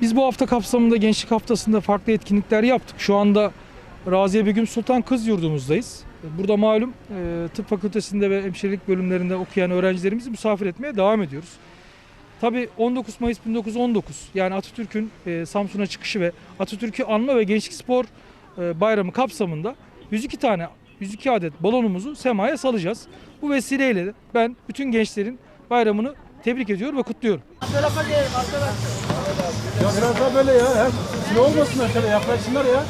Biz bu hafta kapsamında Gençlik Haftası'nda farklı etkinlikler yaptık. Şu anda Raziye Begüm Sultan Kız Yurdumuzdayız. Burada malum e, tıp fakültesinde ve hemşirelik bölümlerinde okuyan öğrencilerimizi misafir etmeye devam ediyoruz. Tabii 19 Mayıs 1919 yani Atatürk'ün e, Samsun'a çıkışı ve Atatürk'ü anma ve Gençlik Spor e, Bayramı kapsamında 102 tane 102 adet balonumuzu semaya salacağız. Bu vesileyle de ben bütün gençlerin bayramını tebrik ediyorum ve kutluyorum. Ya biraz daha böyle ya. Hem şey olmasınlar şöyle yaklaşsınlar ya.